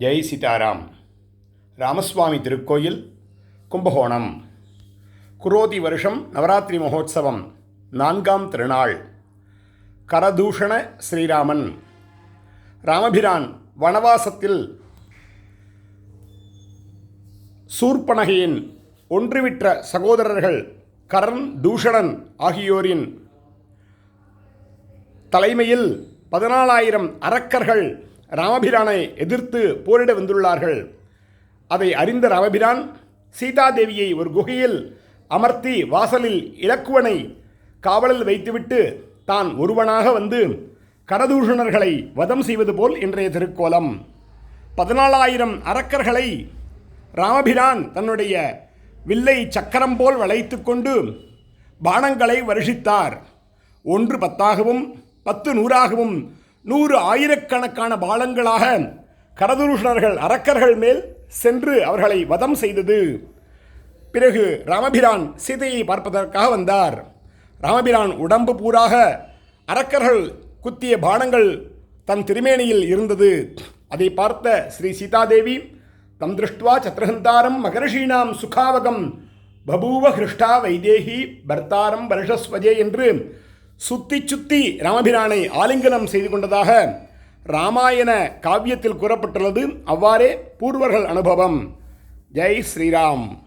ஜெய் சீதாராம். ராமசுவாமி திருக்கோயில் கும்பகோணம். குரோதி வருஷம் நவராத்திரி மகோத்சவம் நான்காம் திருநாள். கரதூஷண ஸ்ரீராமன். ராமபிரான் வனவாசத்தில் சூர்பனகையின் ஒன்றுவிற்ற சகோதரர்கள் கரண் தூஷணன் ஆகியோரின் தலைமையில் பதினாலாயிரம் அரக்கர்கள் ராமபிரானை எதிர்த்து போரிட வந்துள்ளார்கள். அதை அறிந்த ராமபிரான் சீதாதேவியை ஒரு குகையில் அமர்த்தி வாசலில் இலக்குவனை காவலில் வைத்துவிட்டு தான் ஒருவனாக வந்து கரதூஷணர்களை வதம் செய்வது போல் இன்றைய திருக்கோலம். பதினாலாயிரம் அரக்கர்களை ராமபிரான் தன்னுடைய வில்லை சக்கரம் போல் வளைத்து கொண்டு பானங்களை வருஷித்தார். ஒன்று பத்தாகவும் பத்து நூறாகவும் நூறு ஆயிரக்கணக்கான பாலங்களாக கரதுருஷணர்கள் அரக்கர்கள் மேல் சென்று அவர்களை வதம் செய்தது. பிறகு ராமபிரான் சீதையை பார்ப்பதற்காக வந்தார். ராமபிரான் உடம்பு பூராக அரக்கர்கள் குத்திய பானங்கள் தன் திருமேனியில் இருந்தது. அதை பார்த்த ஸ்ரீ சீதாதேவி தம் திருஷ்டுவா சத்ரஹந்தாரம் மகரிஷீனாம் சுகாவகம் பபூவ ஹிருஷ்டா வைதேகி பர்த்தாரம் வருஷஸ்வஜே என்று சுத்தி சுத்தி ராமபிரானை ஆலிங்கனம் செய்து கொண்டதாக ராமாயண காவியத்தில் கூறப்பட்டுள்ளது. அவ்வாறே பூர்வர்கள் அனுபவம். ஜெய் ஸ்ரீராம்.